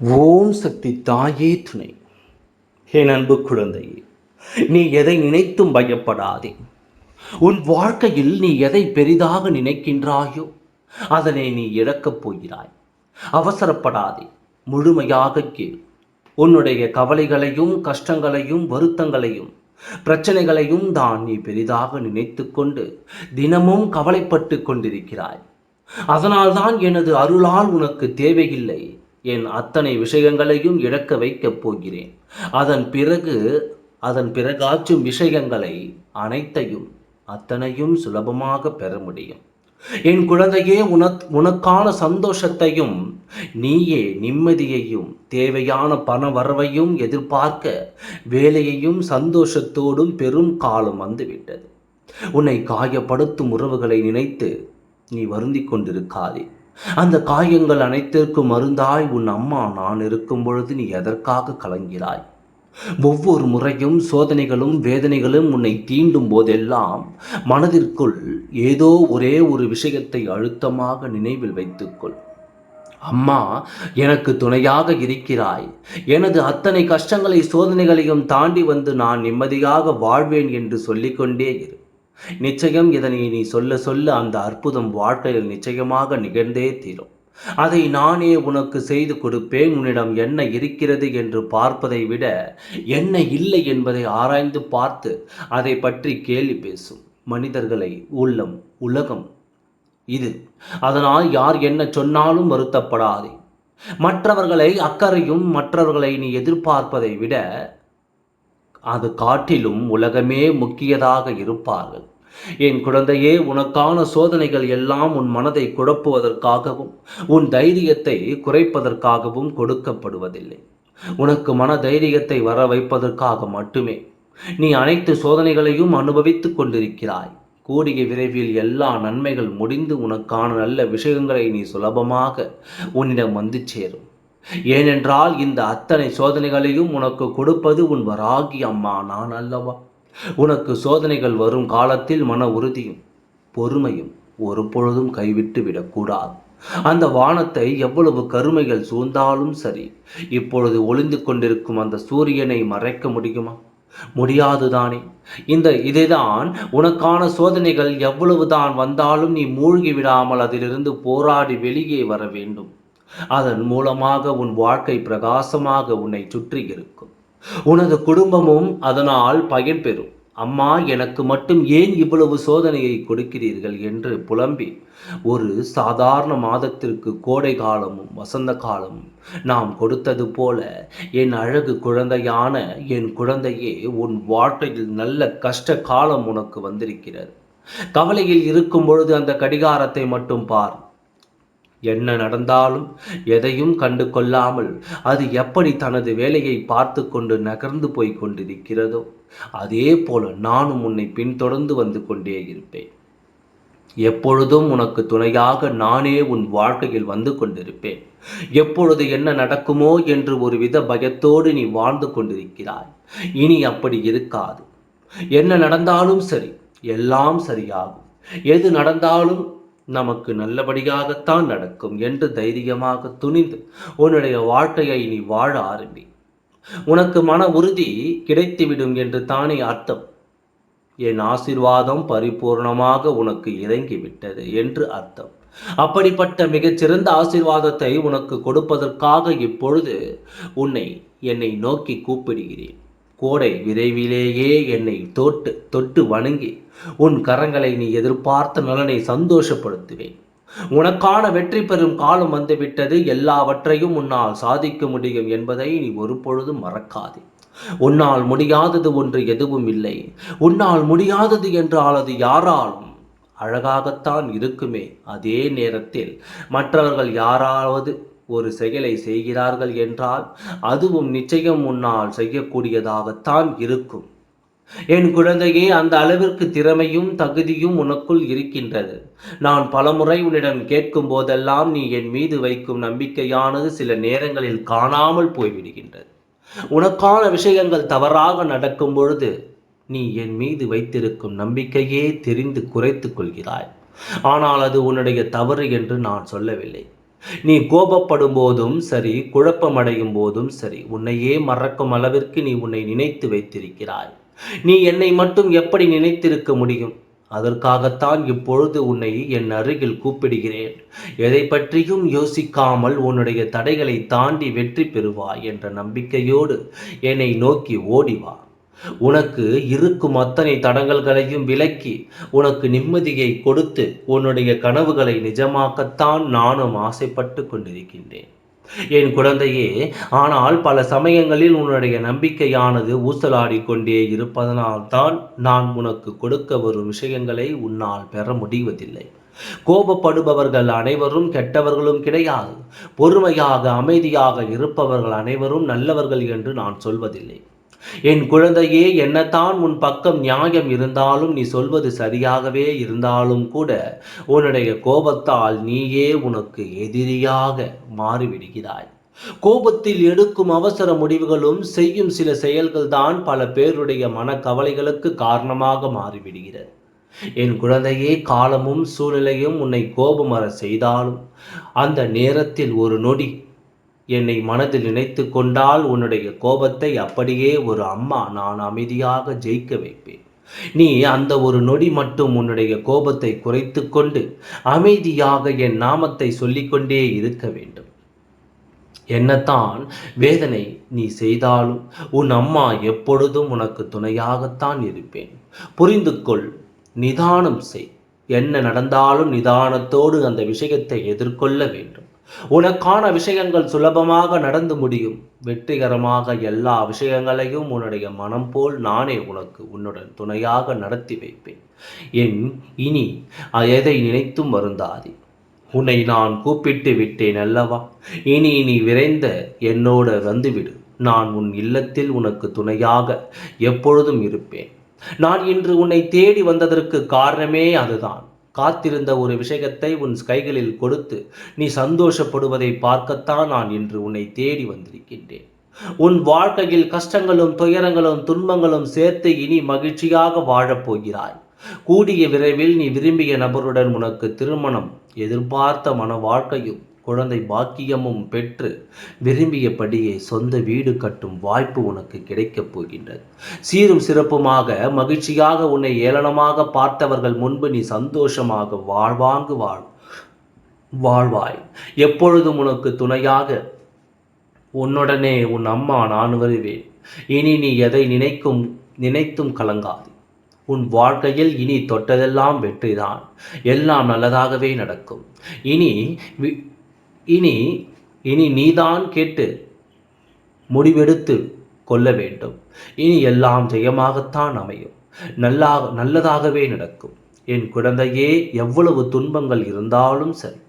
ஓம் சக்தி தாயே துணை. என் அன்பு குழந்தையே நீ எதை நினைத்தும் பயப்படாதே. உன் வாழ்க்கையில் நீ எதை பெரிதாக நினைக்கின்றாயோ அதனை நீ இழக்கப் போகிறாய். அவசரப்படாதே முழுமையாக கேள். உன்னுடைய கவலைகளையும் கஷ்டங்களையும் வருத்தங்களையும் பிரச்சனைகளையும் தான் நீ பெரிதாக நினைத்துக்கொண்டு தினமும் கவலைப்பட்டு கொண்டிருக்கிறாய். அதனால்தான் எனது அருளால் உனக்கு தேவையில்லை. என் அத்தனை விஷயங்களையும் இழக்க வைக்கப் போகிறேன். அதன் பிறகு அதன் பிறகாச்சும் விஷயங்களை அனைத்தையும் அத்தனையும் சுலபமாக பெற முடியும். என் குழந்தையே உனக் உனக்கான சந்தோஷத்தையும் நீயே நிம்மதியையும் தேவையான பண வரவையும் எதிர்பார்க்க வேலையையும் சந்தோஷத்தோடும் பெரும் காலம் வந்துவிட்டது. உன்னை காயப்படுத்தும் உறவுகளை நினைத்து நீ வருந்திக் கொண்டிருக்காதே. அந்த காயங்கள் அனைத்திற்கும் மருந்தாய் உன் அம்மா நான் இருக்கும் பொழுது நீ எதற்காக கலங்கிறாய்? ஒவ்வொரு முறையும் சோதனைகளும் வேதனைகளும் உன்னை தீண்டும் போதெல்லாம் மனதிற்குள் ஏதோ ஒரே ஒரு விஷயத்தை அழுத்தமாக நினைவில் வைத்துக்கொள். அம்மா எனக்கு துணையாக இருக்கிறாய். எனது அத்தனை கஷ்டங்களை சோதனைகளையும் தாண்டி வந்து நான் நிம்மதியாக வாழ்வேன் என்று சொல்லிக்கொண்டே இரு. நிச்சயம் இதனை நீ சொல்ல சொல்ல அந்த அற்புதம் வாழ்க்கையில் நிச்சயமாக நிகழ்ந்தே தீரும். அதை நானே உனக்கு செய்து கொடுப்பேன். உன்னிடம் என்ன இருக்கிறது என்று பார்ப்பதை விட என்ன இல்லை என்பதை ஆராய்ந்து பார்த்து அதை பற்றி கேள்வி பேசும். மனிதர்களை உள்ளம் உலகம் இது. அதனால் யார் என்ன சொன்னாலும் வருத்தப்படாதே. மற்றவர்களை அக்கறையும் மற்றவர்களை நீ எதிர்பார்ப்பதை விட அது காட்டிலும் உலகமே முக்கியதாக இருப்பார்கள். என் குழந்தையே உனக்கான சோதனைகள் எல்லாம் உன் மனதை குழப்புவதற்காகவும் உன் தைரியத்தை குறைப்பதற்காகவும் கொடுக்கப்படுவதில்லை. உனக்கு மன தைரியத்தை வர வைப்பதற்காக மட்டுமே நீ அனைத்து சோதனைகளையும் அனுபவித்துக் கொண்டிருக்கிறாய். கூடிய விரைவில் எல்லா நன்மைகள் முடிந்து உனக்கான நல்ல விஷயங்களை நீ சுலபமாக உன்னிடம் வந்து சேரும். ஏனென்றால் இந்த அத்தனை சோதனைகளையும் உனக்கு கொடுப்பது உன் வராகி அம்மா நான் அல்லவா? உனக்கு சோதனைகள் வரும் காலத்தில் மன உறுதியும் பொறுமையும் ஒரு பொழுதும் கைவிட்டு விடக்கூடாது. அந்த வானத்தை எவ்வளவு கருமைகள் சூழ்ந்தாலும் சரி இப்பொழுது ஒளிந்து கொண்டிருக்கும் அந்த சூரியனை மறைக்க முடியுமா? முடியாதுதானே. இந்த இதுதான் உனக்கான சோதனைகள் எவ்வளவுதான் வந்தாலும் நீ மூழ்கி விடாமல் அதிலிருந்து போராடி வெளியே வர வேண்டும். அதன் மூலமாக உன் வாழ்க்கை பிரகாசமாக உன்னை சுற்றி இருக்கும். உனது குடும்பமும் அதனால் பயன்பெறும் அம்மா எனக்கு மட்டும் ஏன் இவ்வளவு சோதனையை கொடுக்கிறீர்கள் என்று புலம்பி ஒரு சாதாரண மாதத்திற்கு கோடை காலமும் வசந்த காலமும் நாம் கொடுத்தது போல என் அழகு குழந்தையான என் குழந்தையே உன் வாழ்க்கையில் நல்ல கஷ்ட காலம் உனக்கு வந்திருக்கிறது. கவலையில் இருக்கும் பொழுது அந்த கடிகாரத்தை மட்டும் பார். என்ன நடந்தாலும் எதையும் கண்டு கொள்ளாமல் அது எப்படி தனது வேலையை பார்த்து கொண்டு நகர்ந்து போய் கொண்டிருக்கிறதோ அதே போல நானும் உன்னை பின்தொடர்ந்து வந்து கொண்டே இருப்பேன். எப்பொழுதும் உனக்கு துணையாக நானே உன் வாழ்க்கையில் வந்து கொண்டிருப்பேன். எப்பொழுது என்ன நடக்குமோ என்று ஒரு வித பயத்தோடு நீ வாழ்ந்து கொண்டிருக்கிறாய். இனி அப்படி இருக்காது. என்ன நடந்தாலும் சரி எல்லாம் சரியாகும். எது நடந்தாலும் நமக்கு நல்லபடியாகத்தான் நடக்கும் என்று தைரியமாக துணிந்து உன்னுடைய வாழ்க்கையை நீ வாழ ஆரம்பி. உனக்கு மன உறுதி கிடைத்துவிடும் என்று தானே அர்த்தம். என் ஆசிர்வாதம் பரிபூர்ணமாக உனக்கு இறங்கிவிட்டது என்று அர்த்தம். அப்படிப்பட்ட மிகச்சிறந்த ஆசிர்வாதத்தை உனக்கு கொடுப்பதற்காக இப்பொழுது உன்னை என்னை நோக்கி கூப்பிடுகிறேன். கோடை விரைவிலேயே என்னை தொட்டு தொட்டு வணங்கி உன் கரங்களை நீ எதிர்பார்த்த நலனை சந்தோஷப்படுத்துவேன். உனக்கான வெற்றி பெறும் காலம் வந்துவிட்டது எல்லாவற்றையும் உன்னால் சாதிக்க முடியும் என்பதை நீ ஒரு பொழுதும் மறக்காதே. உன்னால் முடியாதது ஒன்று எதுவும் இல்லை. உன்னால் முடியாதது என்றால் அது யாராலும் அழகாகத்தான் இருக்குமே. அதே நேரத்தில் மற்றவர்கள் யாராவது ஒரு செயலை செய்கிறார்கள் என்றால் அதுவும் நிச்சயம் உன்னால் செய்யக்கூடியதாகத்தான் இருக்கும். என் குழந்தையே அந்த அளவிற்கு திறமையும் தகுதியும் உனக்குள் இருக்கின்றது. நான் பலமுறை உன்னிடம் கேட்கும் போதெல்லாம் நீ என் மீது வைக்கும் நம்பிக்கையானது சில நேரங்களில் காணாமல் போய்விடுகின்றது. உனக்கான விஷயங்கள் தவறாக நடக்கும் பொழுது நீ என் மீது வைத்திருக்கும் நம்பிக்கையே தெரிந்து குறைத்துக் கொள்கிறாய். ஆனால் அது உன்னுடைய தவறு என்று நான் சொல்லவில்லை. நீ கோபப்படும் போதும் சரி குழப்பமடையும் போதும் சரி உன்னையே மறக்கும் அளவிற்கு நீ உன்னை நினைத்து வைத்திருக்கிறாய். நீ என்னை மட்டும் எப்படி நினைத்திருக்க முடியும்? அதற்காகத்தான் இப்பொழுது உன்னை என் அருகில் கூப்பிடுகிறேன். எதை பற்றியும் யோசிக்காமல் உன்னுடைய தடைகளை தாண்டி வெற்றி பெறுவாய் என்ற நம்பிக்கையோடு என்னை நோக்கி ஓடிவா உனக்கு இருக்கும் அத்தனை தடங்கல்களையும் விலக்கி உனக்கு நிம்மதியை கொடுத்து உன்னுடைய கனவுகளை நிஜமாக்கத்தான் நானும் ஆசைப்பட்டு கொண்டிருக்கின்றேன். என் குழந்தையே ஆனால் பல சமயங்களில் உன்னுடைய நம்பிக்கையானது ஊசலாடிக்கொண்டே இருப்பதனால்தான் நான் உனக்கு கொடுக்க வரும் விஷயங்களை உன்னால் பெற முடிவதில்லை. கோபப்படுபவர்கள் அனைவரும் கெட்டவர்களும் கிடையாது. பொறுமையாக அமைதியாக இருப்பவர்கள் அனைவரும் நல்லவர்கள் என்று நான் சொல்வதில்லை. என் குழந்தையே என்னத்தான் உன் பக்கம் நியாயம் இருந்தாலும் நீ சொல்வது சரியாகவே இருந்தாலும் கூட உன்னுடைய கோபத்தால் நீயே உனக்கு எதிரியாக மாறிவிடுகிறாய். கோபத்தில் எடுக்கும் அவசர முடிவுகளும் செய்யும் சில செயல்கள் தான் பல பேருடைய மனக்கவலைகளுக்கு காரணமாக மாறிவிடுகிறது. என் குழந்தையே காலமும் சூழ்நிலையும் உன்னை கோபமர செய்தாலும் அந்த நேரத்தில் ஒரு நொடி என்னை மனதில் நினைத்து கொண்டால் உன்னுடைய கோபத்தை அப்படியே ஒரு அம்மா நான் அமைதியாக ஜெயிக்க வைப்பேன். நீ அந்த ஒரு நொடி மட்டும் உன்னுடைய கோபத்தை குறைத்து கொண்டு அமைதியாக என் நாமத்தை சொல்லிக்கொண்டே இருக்க வேண்டும். என்னத்தான் வேதனை நீ செய்தாலும் உன் அம்மா எப்பொழுதும் உனக்கு துணையாகத்தான் இருப்பேன். புரிந்து கொள் நிதானம் செய். என்ன நடந்தாலும் நிதானத்தோடு அந்த விஷயத்தை எதிர்கொள்ள வேண்டும். உனக்கான விஷயங்கள் சுலபமாக நடந்து முடியும். வெற்றிகரமாக எல்லா விஷயங்களையும் உன்னுடைய மனம் போல் நானே உனக்கு உன்னுடன் துணையாக நடத்தி வைப்பேன். என் இனி எதை நினைத்தும் வருந்தாதே. உன்னை நான் கூப்பிட்டு விட்டேன் அல்லவா? இனி நீ விரைந்த என்னோட வந்துவிடு. நான் உன் இல்லத்தில் உனக்கு துணையாக எப்பொழுதும் இருப்பேன். நான் இன்று உன்னை தேடி வந்ததற்கு காரணமே அதுதான். காத்திருந்த ஒரு விஷயத்தை உன் கைகளில் கொடுத்து நீ சந்தோஷப்படுவதை பார்க்கத்தான் நான் இன்று உன்னை தேடி வந்திருக்கின்றேன். உன் வாழ்க்கையில் கஷ்டங்களும் துயரங்களும் துன்பங்களும் சேர்த்து இனி மகிழ்ச்சியாக வாழப்போகிறாய் கூடிய விரைவில் நீ விரும்பிய நபருடன் உனக்கு திருமணம் எதிர்பார்த்த மன வாழ்க்கையும் குழந்தை பாக்கியமும் பெற்று விரும்பியபடியே சொந்த வீடு கட்டும் வாய்ப்பு உனக்கு கிடைக்கப் போகின்றது. சீரும் சிறப்புமாக மகிழ்ச்சியாக உன்னை ஏளனமாக பார்த்தவர்கள் முன்பு நீ சந்தோஷமாக வாழ்வாங்கு வாழ் வாழ்வாய். எப்பொழுதும் உனக்கு துணையாக உன்னுடனே உன் அம்மா நான் வருவேன். இனி நீ எதை நினைக்கும் நினைத்தும் கலங்காது. உன் வாழ்க்கையில் இனி தொட்டதெல்லாம் வெற்றிதான். எல்லாம் நல்லதாகவே நடக்கும். இனி இனி இனி நீதான் கேட்டு முடிவெடுத்து கொள்ள வேண்டும். இனி எல்லாம் ஜெயமாகத்தான் அமையும். நல்லாக நல்லதாகவே நடக்கும். என் குழந்தையே எவ்வளவு துன்பங்கள் இருந்தாலும் சரி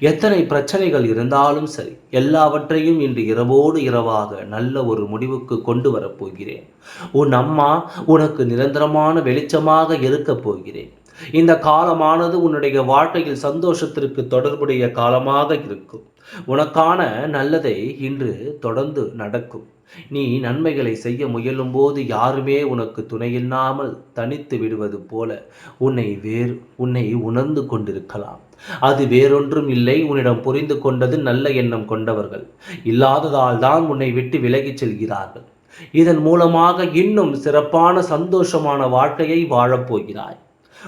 எத்தனை பிரச்சனைகள் இருந்தாலும் சரி எல்லாவற்றையும் இன்று இரவோடு இரவாக நல்ல ஒரு முடிவுக்கு கொண்டு வரப்போகிறேன் உன் அம்மா உனக்கு நிரந்தரமான வெளிச்சமாக இருக்கப் போகிறேன். இந்த காலமானது உன்னுடைய வாழ்க்கையில் சந்தோஷத்திற்கு தொடர்புடைய காலமாக இருக்கும். உனக்கான நல்லதை இன்று தொடர்ந்து நடக்கும். நீ நன்மைகளை செய்ய முயலும் போது யாருமே உனக்கு துணையில்லாமல் தனித்து விடுவது போல உன்னை வேறு உன்னை உணர்ந்து கொண்டிருக்கலாம். அது வேறொன்றும் இல்லை. உன்னிடம் புரிந்து கொண்டது நல்ல எண்ணம் கொண்டவர்கள் இல்லாததால் தான் உன்னை விட்டு விலகிச் செல்கிறார்கள். இதன் மூலமாக இன்னும் சிறப்பான சந்தோஷமான வாழ்க்கையை வாழப்போகிறாய்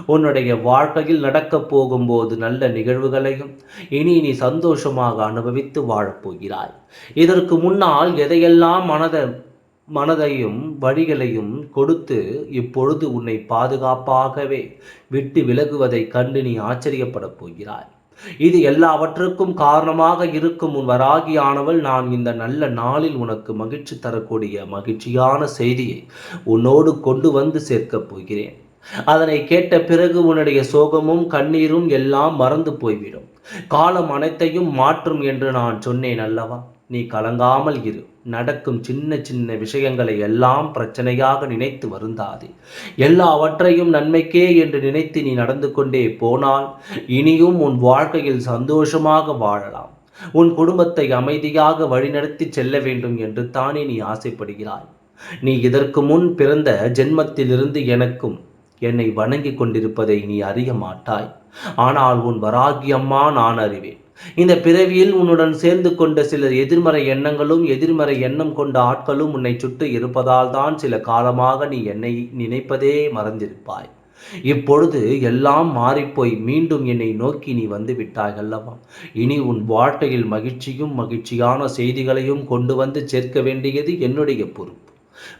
உன்னுடைய வாழ்க்கையில் நடக்கப் போகும்போது நல்ல நிகழ்வுகளையும் இனி நீ சந்தோஷமாக அனுபவித்து வாழப்போகிறாய். இதற்கு முன்னால் எதையெல்லாம் மனத மனதையும் வழிகளையும் கொடுத்து இப்பொழுது உன்னை பாதுகாப்பாகவே விட்டு விலகுவதை கண்டு நீ ஆச்சரியப்படப் போகிறாய். இது எல்லாவற்றுக்கும் காரணமாக இருக்கும் உன் வராகியானவள் நான் இந்த நல்ல நாளில் உனக்கு மகிழ்ச்சி தரக்கூடிய மகிழ்ச்சியான செய்தியை உன்னோடு கொண்டு வந்து சேர்க்கப் போகிறேன். அதனை கேட்ட பிறகு உன்னுடைய சோகமும் கண்ணீரும் எல்லாம் மறந்து போய்விடும். காலம் அனைத்தையும் மாற்றும் என்று நான் சொன்னேன் அல்லவா? நீ கலங்காமல் இரு. நடக்கும் சின்ன சின்ன விஷயங்களை எல்லாம் பிரச்சனையாக நினைத்து வருந்தாதே. எல்லாவற்றையும் நன்மைக்கே என்று நினைத்து நீ நடந்து கொண்டே போனால் இனியும் உன் வாழ்க்கையில் சந்தோஷமாக வாழலாம். உன் குடும்பத்தை அமைதியாக வழிநடத்தி செல்ல வேண்டும் என்று தானே நீ ஆசைப்படுகிறாய். நீ இதற்கு முன் பிறந்த ஜென்மத்திலிருந்து எனக்கும் என்னை வணங்கி கொண்டிருப்பதை நீ அறிய மாட்டாய். ஆனால் உன் வராகியம்மா நான் அறிவேன். இந்த பிறவியில் உன்னுடன் சேர்ந்து கொண்ட சில எதிர்மறை எண்ணங்களும் எதிர்மறை எண்ணம் கொண்ட ஆட்களும் உன்னை சுட்டு இருப்பதால் தான் சில காலமாக நீ என்னை நினைப்பதே மறந்திருப்பாய். இப்பொழுது எல்லாம் மாறிப்போய் மீண்டும் என்னை நோக்கி நீ வந்து விட்டாய் அல்லவா? இனி உன் வாழ்க்கையில் மகிழ்ச்சியும் மகிழ்ச்சியான செய்திகளையும் கொண்டு வந்து சேர்க்க வேண்டியது என்னுடைய பொறுப்பு.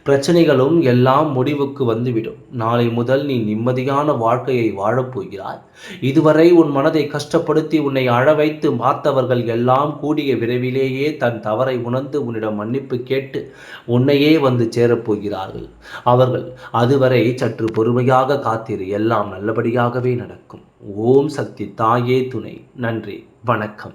பிரச்சனைகளும் எல்லாம் முடிவுக்கு வந்துவிடும். நாளை முதல் நீ நிம்மதியான வாழ்க்கையை வாழப்போகிறாய் இதுவரை உன் மனதை கஷ்டப்படுத்தி உன்னை அழ வைத்து பார்த்தவர்கள் எல்லாம் கூடிய விரைவிலேயே தன் தவறை உணர்ந்து உன்னிடம் மன்னிப்பு கேட்டு உன்னையே வந்து சேரப்போகிறார்கள் அவர்கள் அதுவரை சற்று பொறுமையாக காத்திரு. எல்லாம் நல்லபடியாகவே நடக்கும். ஓம் சக்தி தாயே துணை. நன்றி. வணக்கம்.